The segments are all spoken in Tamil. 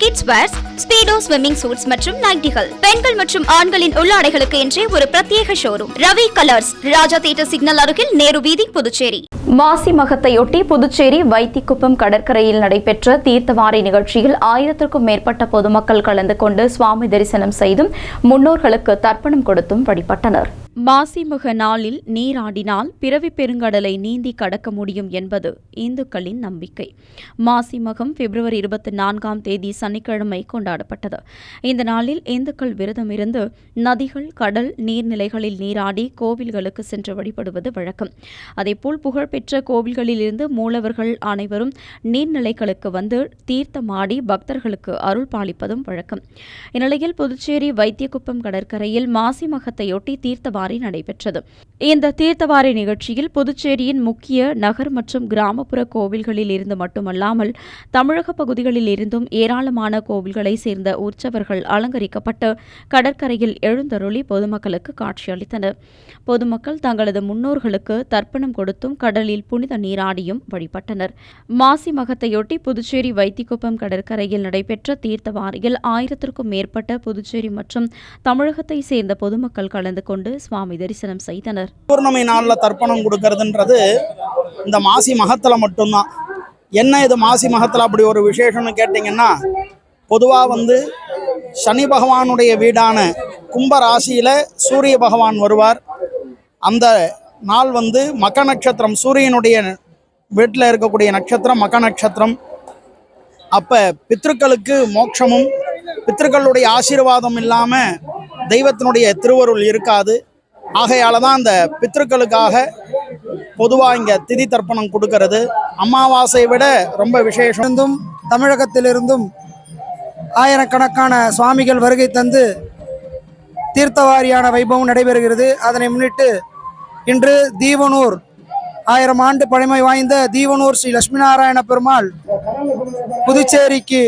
kids wears Speedo swimming suits மற்றும் நைட்டிகள் பெண்கள் மற்றும் ஆண்களின் உள்ளாடைகளுக்கு என்றே ஒரு பிரத்யேக showroom Ravi colours Raja theatre signal அருகில் நேரு வீதி புதுச்சேரி. மாசி மகத்தையொட்டி புதுச்சேரி வைத்திக்குப்பம் கடற்கரையில் நடைபெற்ற தீர்த்தவாரி நிகழ்ச்சியில் ஆயிரத்திற்கும் மேற்பட்ட பொதுமக்கள் கலந்து கொண்டு சுவாமி தரிசனம் செய்தும் முன்னோர்களுக்கு தர்ப்பணம் கொடுத்தும் வழிபட்டனர். மாசிமுக நாளில் நீராடினால் பிறவி பெருங்கடலை நீந்தி கடக்க முடியும் என்பது இந்துக்களின் நம்பிக்கை. மாசிமகம் பிப்ரவரி இருபத்தி நான்காம் தேதி சனிக்கிழமை கொண்டாடப்பட்டது. இந்த நாளில் இந்துக்கள் விரதம் இருந்து நதிகள் கடல் நீர்நிலைகளில் நீராடி கோவில்களுக்கு சென்று வழிபடுவது வழக்கம். அதேபோல் புகழ்பெற்ற கோவில்களிலிருந்து மூலவர்கள் அனைவரும் நீர்நிலைகளுக்கு வந்து தீர்த்தமாடி பக்தர்களுக்கு அருள் பாலிப்பதும் வழக்கம். இந்நிலையில் புதுச்சேரி வைத்தியகுப்பம் கடற்கரையில் மாசி மகத்தையொட்டி தீர்த்தவாரி நடைபெற்றது. இந்த தீர்த்தவாரி நிகழ்ச்சியில் புதுச்சேரியின் முக்கிய நகர் மற்றும் கிராமப்புற கோவில்களில் இருந்து மட்டுமல்லாமல் தமிழக பகுதிகளில் இருந்தும் ஏராளமான கோவில்களை சேர்ந்த உற்சவர்கள் அலங்கரிக்கப்பட்டு கடற்கரையில் எழுந்தருளி பொதுமக்களுக்கு காட்சியளித்தனர். பொதுமக்கள் தங்களது முன்னோர்களுக்கு தர்ப்பணம் கொடுத்தும் கடலில் புனித நீராடியும் வழிபட்டனர். மாசி மகத்தையொட்டி புதுச்சேரி வைத்திக்குப்பம் கடற்கரையில் நடைபெற்ற தீர்த்தவாரியில் ஆயிரத்திற்கும் மேற்பட்ட புதுச்சேரி மற்றும் தமிழகத்தை சேர்ந்த பொதுமக்கள் கலந்து கொண்டு சுவாமி தரிசனம் செய்தனர். பௌர்ணமி நாளில் தர்ப்பணம் கொடுக்கறதுன்றது இந்த மாசி மகத்தில் மட்டும்தான். என்ன இது மாசி மகத்தில் அப்படி ஒரு விசேஷம்னு கேட்டிங்கன்னா பொதுவாக வந்து சனி பகவானுடைய வீடான கும்ப ராசியில் சூரிய பகவான் வருவார். அந்த நாள் வந்து மக நட்சத்திரம் சூரியனுடைய வீட்டில் இருக்கக்கூடிய நட்சத்திரம் மக நட்சத்திரம். அப்போ பித்ருக்களுக்கு மோட்சமும் பித்ருக்களுடைய ஆசீர்வாதம் இல்லாமல் தெய்வத்தினுடைய திருவருள் இருக்காது. ஆகையால் தான் அந்த பித்ருக்களுக்காக பொதுவாக இங்கே திதி தர்ப்பணம் கொடுக்கறது. அமாவாசையை விட ரொம்ப விசேஷம். இருந்தும் தமிழகத்திலிருந்தும் ஆயிரக்கணக்கான சுவாமிகள் வருகை தந்து தீர்த்தவாரியான வைபவம் நடைபெறுகிறது. அதனை முன்னிட்டு இன்று தீவனூர் ஆயிரம் ஆண்டு பழமை வாய்ந்த தீவனூர் ஸ்ரீ லட்சுமி நாராயண பெருமாள் புதுச்சேரிக்கு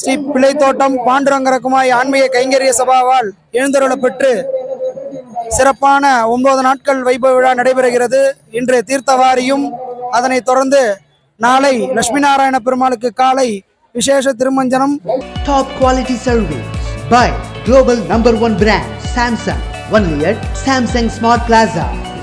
ஸ்ரீ பிள்ளைத்தோட்டம் பாண்டுரங்கரகுமாய் ஆன்மீக கைங்கரிய சபாவால் எழுந்தருளப்பெற்று சிறப்பான ஒன்பது நாட்கள் வைபவ விழா நடைபெறுகிறது. இன்று தீர்த்தவாரியும் அதனைத் தொடர்ந்து நாளை லட்சுமி நாராயண பெருமாளுக்கு காலை விசேஷ திருமஞ்சனம். Top quality service by global number one brand Samsung one at Samsung smart plaza